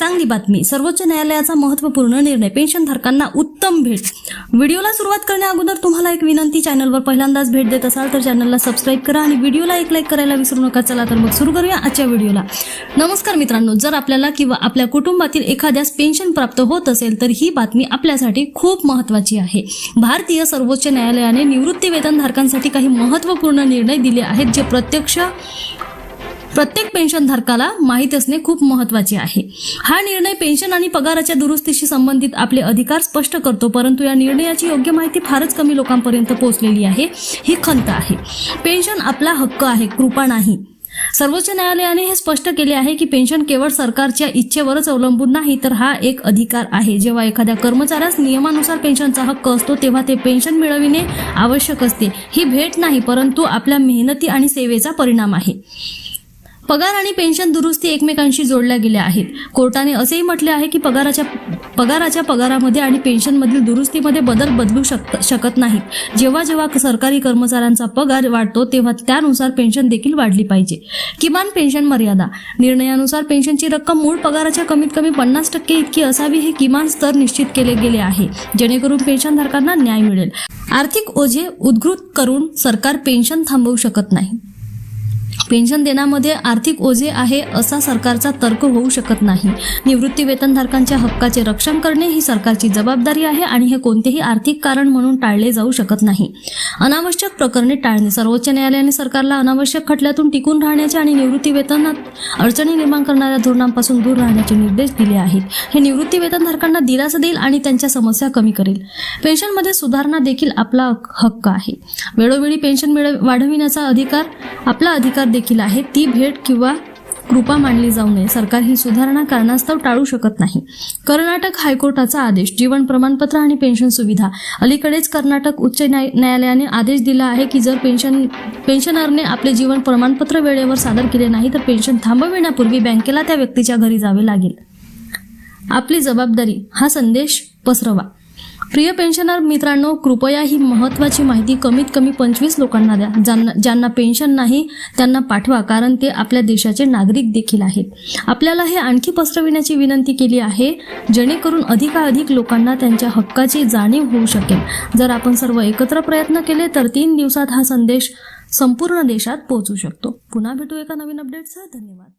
चांगली बातमी. सर्वोच्च न्यायालयाचा महत्त्वपूर्ण निर्णय. पेन्शनधारकांना उत्तम भेट. व्हिडिओला सुरुवात करण्या अगोदर तुम्हाला एक विनंती चॅनलवर पहिल्यांदाच भेट देत असाल तर चॅनलला सबस्क्राईब करा आणि व्हिडिओला एक लाईक करायला विसरू नका. चला तर मग सुरू करूया आजच्या व्हिडिओला. नमस्कार मित्रांनो जर आपल्याला किंवा आपल्या कुटुंबातील एखाद्यास पेन्शन प्राप्त होत असेल तर ही बातमी आपल्यासाठी खूप महत्त्वाची आहे. भारतीय सर्वोच्च न्यायालयाने निवृत्ती वेतनधारकांसाठी काही महत्त्वपूर्ण निर्णय दिले आहेत जे प्रत्यक्ष प्रत्येक पेन्शनधारकाला माहीत असणे खूप महत्त्वाचे आहे. हा निर्णय पेन्शन आणि पगाराच्या दुरुस्तीशी संबंधित आपले अधिकार स्पष्ट करतो परंतु या निर्णयाची योग्य माहिती फारच कमी लोकांपर्यंत पोहोचलेली आहे ही खंत आहे. पेन्शन आपला हक्क आहे कृपा नाही. सर्वोच्च न्यायालयाने हे स्पष्ट केले आहे की पेन्शन केवळ सरकारच्या इच्छेवरच अवलंबून नाही तर हा एक अधिकार आहे. जेव्हा एखाद्या कर्मचाऱ्यास नियमानुसार पेन्शनचा हक्क असतो तेव्हा ते पेन्शन मिळविणे आवश्यक असते. ही भेट नाही परंतु आपल्या मेहनती आणि सेवेचा परिणाम आहे. पगार आणि पेन्शन दुरुस्ती एकमेकांशी जोडल्या गेल्या आहेत. कोर्टाने असेही म्हटले आहे की पगाराच्या पगाराच्या पगारामध्ये आणि पेन्शनमधील दुरुस्तीमध्ये बदल बदलू शक शकत नाहीत. जेव्हा जेव्हा सरकारी कर्मचाऱ्यांचा पगार वाढतो तेव्हा त्यानुसार पेन्शन देखील वाढली पाहिजे. किमान पेन्शन मर्यादा. निर्णयानुसार पेन्शनची रक्कम मूळ पगाराच्या कमीत कमी पन्नास टक्के इतकी असावी हे किमान स्तर निश्चित केले गेले आहे. जेणेकरून पेन्शनधारकांना न्याय मिळेल. आर्थिक ओझे उद्घृत करून सरकार पेन्शन थांबवू शकत नाही. पेन्शन देण्यामध्ये आर्थिक ओझे आहे असा सरकारचा तर्क होऊ शकत नाही. निवृत्ती वेतनधारकांच्या हक्काचे रक्षण करणे ही सरकारची जबाबदारी आहे आणि हे कोणतेही आर्थिक कारण म्हणून टाळले जाऊ शकत नाही. अनावश्यक प्रकरणे टाळणे. सर्वोच्च न्यायालयाने सरकारला अनावश्यक खटल्यातून टिकून राहण्याचे आणि निवृत्ती वेतनात अडचणी निर्माण करणाऱ्या धोरणांपासून दूर राहण्याचे निर्देश दिले आहेत. हे निवृत्ती वेतनधारकांना दिलासा देईल आणि त्यांच्या समस्या कमी करेल. पेन्शनमध्ये सुधारणा देखील आपला हक्क आहे. वेळोवेळी पेन्शन मिळव वाढविण्याचा अधिकार आपला अधिकार देखील आहे. ती भेट किंवा कृपा मानली जाऊ नये. सरकार ही सुधारणा कारणास्तव टाळू शकत नाही. कर्नाटक हायकोर्टाचा आदेश जीवन प्रमाणपत्र आणि पेन्शन सुविधा. अलीकडेच कर्नाटक उच्च न्याय न्यायालयाने आदेश दिला आहे की जर पेन्शन पेन्शनरने आपले जीवन प्रमाणपत्र वेळेवर सादर केले नाही तर पेन्शन थांबविण्यापूर्वी बँकेला त्या व्यक्तीच्या घरी जावे लागेल. आपली जबाबदारी हा संदेश पसरवा. प्रिय पेन्शनर मित्रांनो कृपया ही महत्त्वाची माहिती कमीत कमी पंचवीस लोकांना द्या. ज्यांना ज्यांना पेन्शन नाही त्यांना पाठवा कारण ते आपल्या देशाचे नागरिक देखील आहेत. आपल्याला हे आणखी पसरविण्याची विनंती केली आहे जेणेकरून अधिकाधिक लोकांना त्यांच्या हक्काची जाणीव होऊ शकेल. जर आपण सर्व एकत्र प्रयत्न केले तर तीन दिवसात हा संदेश संपूर्ण देशात पोहोचू शकतो. पुन्हा भेटू एका नवीन अपडेटसह धन्यवाद.